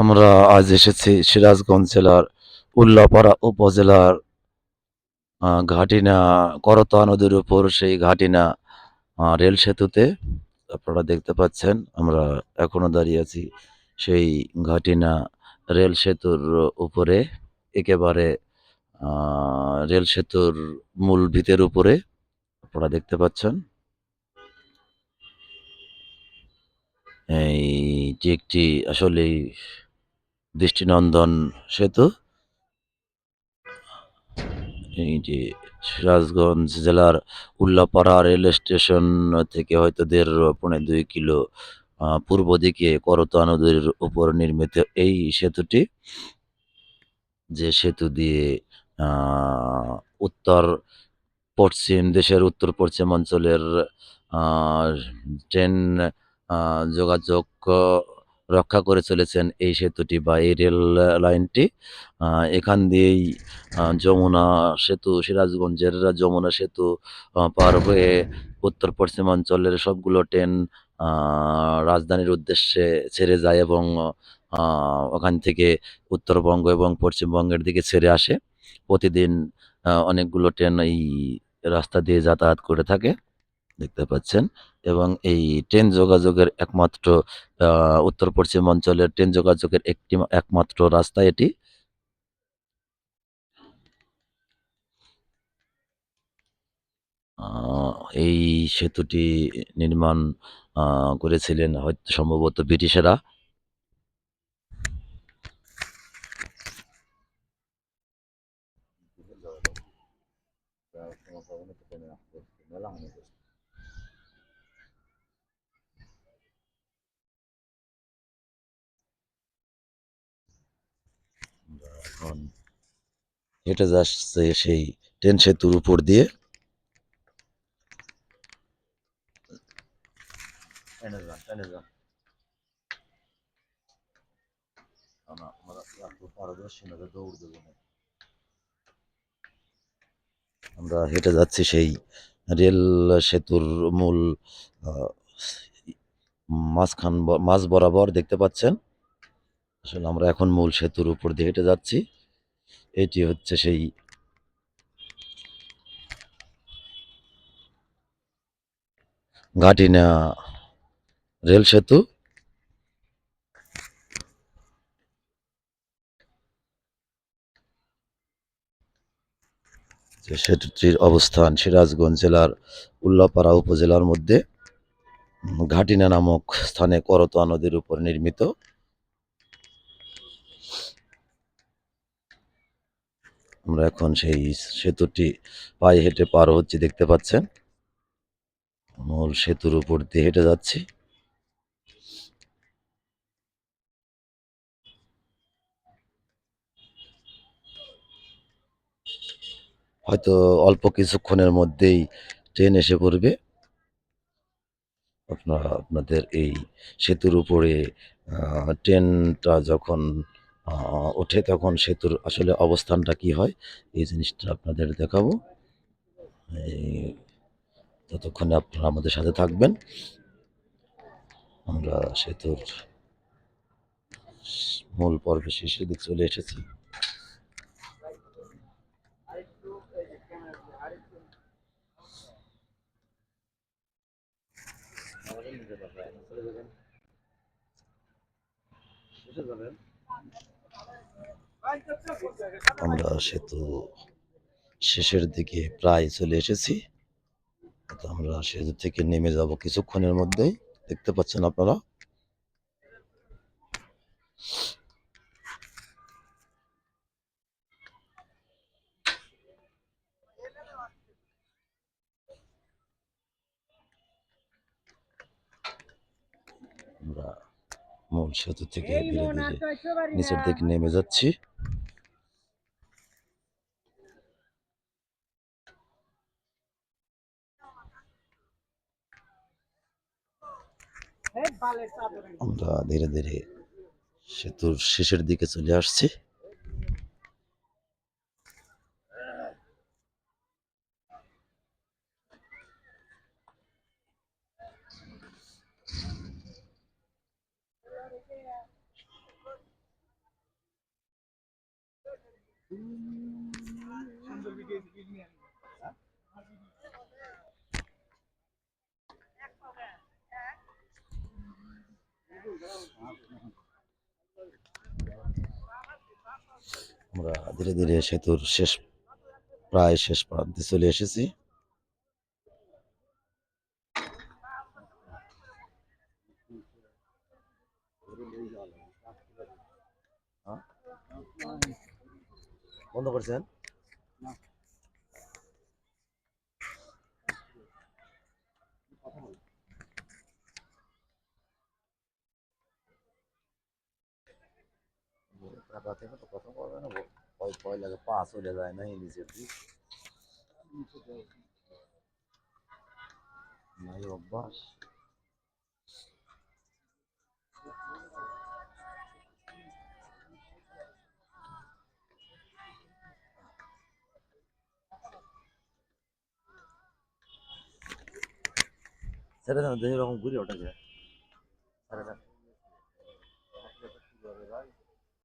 আমরা আজ এসেছি সিরাজগঞ্জ জেলার উল্লাপাড়া উপজেলার ঘাটিনা, করতোয়া নদীর উপর সেই ঘাটিনা রেল সেতুতে। আপনারা দেখতে পাচ্ছেন, আমরা এখনও দাঁড়িয়ে আছি সেই ঘাটিনা রেল সেতুর উপরে, একেবারে রেল সেতুর মূল ভিতের উপরে। আপনারা দেখতে পাচ্ছেন। এইটি একটি আসলেই দৃষ্টিনন্দন সেতু। এই যে সিরাজগঞ্জ জেলার উল্লাপাড়া রেল স্টেশন থেকে হয়তো দেড়, পৌনে দুই কিলো পূর্ব দিকে করতোয়া নদীর উপর নির্মিত এই সেতুটি। যে সেতু দিয়ে উত্তর পশ্চিম দেশের উত্তর পশ্চিম অঞ্চলের ট্রেন যোগাযোগ রক্ষা করে চলেছেন এই সেতুটি বা এই রেল লাইনটি। এখান দিয়েই যমুনা সেতু, সিরাজগঞ্জের যমুনা সেতু পার হয়ে উত্তর পশ্চিমাঞ্চলের সবগুলো ট্রেন রাজধানীর উদ্দেশ্যে ছেড়ে যায় এবং ওখান থেকে উত্তরবঙ্গ এবং পশ্চিমবঙ্গের দিকে ছেড়ে আসে। প্রতিদিন অনেকগুলো ট্রেন এই রাস্তা দিয়ে যাতায়াত করে থাকে। দেখতে পাচ্ছেন। এবং এই ট্রেন যোগাযোগের একমাত্র উত্তর পশ্চিম অঞ্চলের ট্রেন যোগাযোগের একটি একমাত্র রাস্তা এটি। এই সেতুটি নির্মাণ করেছিলেন হয়তো সম্ভবত ব্রিটিশেরা। এখন হেঁটে যাচ্ছে সেই ট্রেন সেতুর উপর দিয়ে। আমরা হেঁটে যাচ্ছি সেই রেল সেতুর মূল মাঝখান মাঝ বরাবর দেখতে পাচ্ছেন। আসলে আমরা এখন মূল সেতুর উপর দিয়ে হেঁটে যাচ্ছি। এটি হচ্ছে সেই ঘাটিনা রেল সেতু। যে সেতুটির অবস্থান সিরাজগঞ্জ জেলার উল্লাপাড়া উপজেলার মধ্যে। ঘাটিনা নামক স্থানে করতোয়া নদীর উপর নির্মিত। আমরা এখন সেই সেতুটি পায়ে হেঁটে পার হচ্ছে, দেখতে পাচ্ছেন? মূল সেতুর উপর দিয়ে হেঁটে যাচ্ছি। হয়তো অল্প কিছুক্ষণের মধ্যেই ট্রেন এসে পড়বে। আপনারা, আপনাদের এই সেতুর উপরে ট্রেনটা যখন ওঠে তখন সেতুর আসলে অবস্থানটা কি হয়? এই জিনিসটা আপনাদের দেখাবো। ততক্ষণে আপনারা আমাদের সাথে থাকবেন। আমরা সেতুর মূল পর্বে শেষের দিক চলে এসেছি। আমরা সেতু শেষের দিকে প্রায় চলে এসেছি। তো আমরা সেতু থেকে নেমে যাব কিছুক্ষণের মধ্যেই। দেখতে পাচ্ছেন আপনারা? মূল সেতু থেকে ধীরে ধীরে নিচের দিকে নেমে যাচ্ছি। হ্যাঁ, আমরা ধীরে ধীরে সেতুর শেষের দিকে চলে আসছি। সুন্দর আমরা ধীরে ধীরে সেতুর শেষ প্রায় শেষ প্রান্তে চলে এসেছি? বন্ধ করছেন টাকা থেকে তো কথা বলবে না ভয় ভয় লাগে, পা চলে যায় না এই নিচের দিক নাই অভ্যাস। ছেড়ে দেন এরকম ঘুরে ওটাকে